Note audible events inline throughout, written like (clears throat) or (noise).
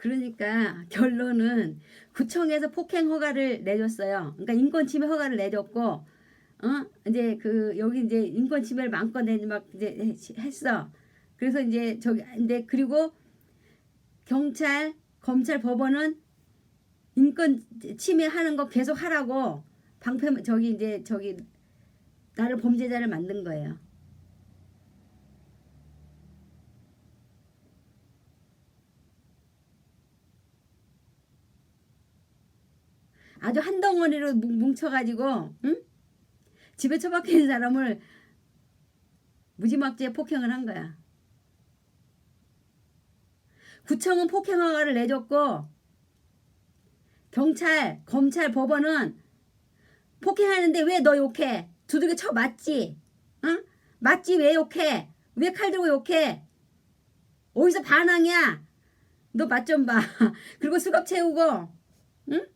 그러니까 결론은 구청에서 폭행 허가를 내줬어요. 그러니까 인권 침해 허가를 내줬고, 어 이제 그 여기 이제 인권 침해를 마음껏 내막 이제 했어. 그래서 이제 저기 근데 그리고 경찰, 검찰, 법원은 인권 침해하는 거 계속 하라고 방패 저기 이제 저기 나를 범죄자를 만든 거예요. 아주 한 덩어리로 뭉- 뭉쳐가지고 응? 집에 처박혀 있는 사람을 무지막지하게 폭행을 한 거야. 구청은 폭행 허가를 내줬고 경찰, 검찰, 법원은 폭행하는데 왜 너 욕해? 두들겨 쳐 맞지? 응? 맞지 왜 욕해? 왜 칼 들고 욕해? 어디서 반항이야? 너 맛 좀 봐. (laughs) 그리고 수갑 채우고, 응?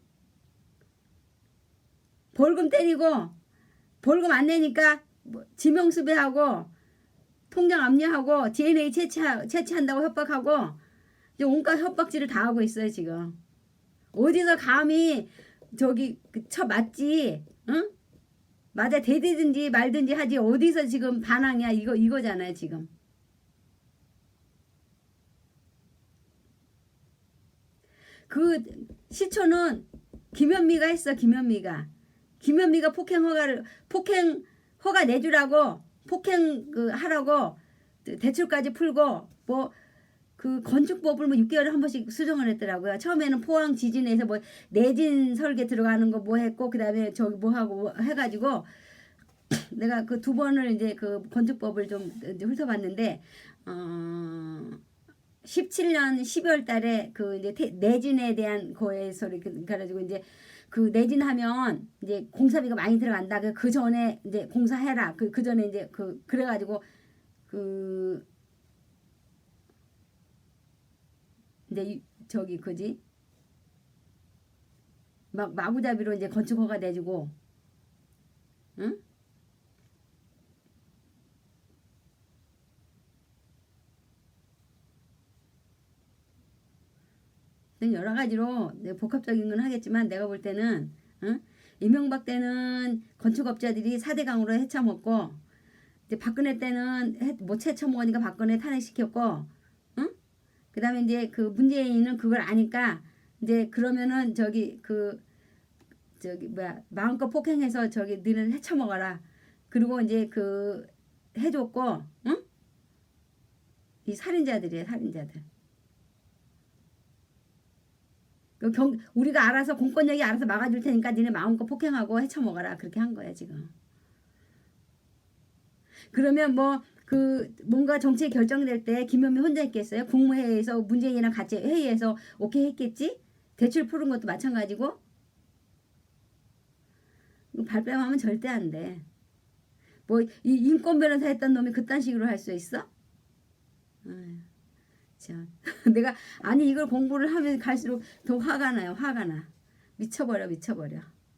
벌금 때리고, 벌금 안 내니까 뭐 지명수배하고, 통장 압류하고, DNA 채취하, 채취한다고 협박하고, 이제 온갖 협박질을 다 하고 있어요, 지금. 어디서 감히 저기 그쳐 맞지? 응? 맞아 대대든지 말든지 하지 어디서 지금 반항이야 이거 이거잖아요 지금. 그 시초는 김현미가 했어 김현미가 김현미가 폭행 허가를 폭행 허가 내주라고 폭행 그 하라고 대출까지 풀고 뭐 그 건축법을 뭐 6개월에 한 번씩 수정을 했더라고요. 처음에는 포항 지진에서 뭐 내진 설계 들어가는 거 뭐 했고 그다음에 저기 뭐 하고 해가지고 (clears throat) 내가 그 두 번을 이제 그 건축법을 좀 훑어봤는데 어 17년 12월 달에 그 이제 태- 내진에 대한 거에서 이렇게 그래 가지고 이제 그 내진하면 이제 공사비가 많이 들어간다. 그, 그 전에 이제 공사해라. 그, 그 전에 이제 그, 그래가지고 그 이제 이- 저기 그지 막 마구잡이로 이제 건축 허가 내주고 응? 여러 가지로 복합적인 건 하겠지만 내가 볼 때는 응? 이명박 때는 건축업자들이 4대 강으로 헤쳐먹고 이제 박근혜 때는 해- 못 헤쳐먹으니까 박근혜 탄핵시켰고 응? 그 다음에 이제 그 문재인은 그걸 아니까 이제 그러면은 저기 그 저기 뭐야 마음껏 폭행해서 저기 너는 헤쳐먹어라 그리고 이제 그 해줬고 응? 이 살인자들이에요 살인자들 그 경, 우리가 알아서 공권력이 알아서 막아줄 테니까 니네 마음껏 폭행하고 헤쳐먹어라 그렇게 한 거야 지금 그러면 뭐 그 뭔가 정책 결정될 때 김현미 혼자 했겠어요? 국무회의에서 문재인이랑 같이 회의해서 오케이 했겠지? 대출 푸는 것도 마찬가지고 발뺌하면 절대 안 돼. 뭐 이 인권 변호사 했던 놈이 그딴 식으로 할 수 있어? 아유, 참. (laughs) 내가 아니 이걸 공부를 하면 갈수록 더 화가 나요. 화가 나. 미쳐버려 미쳐버려.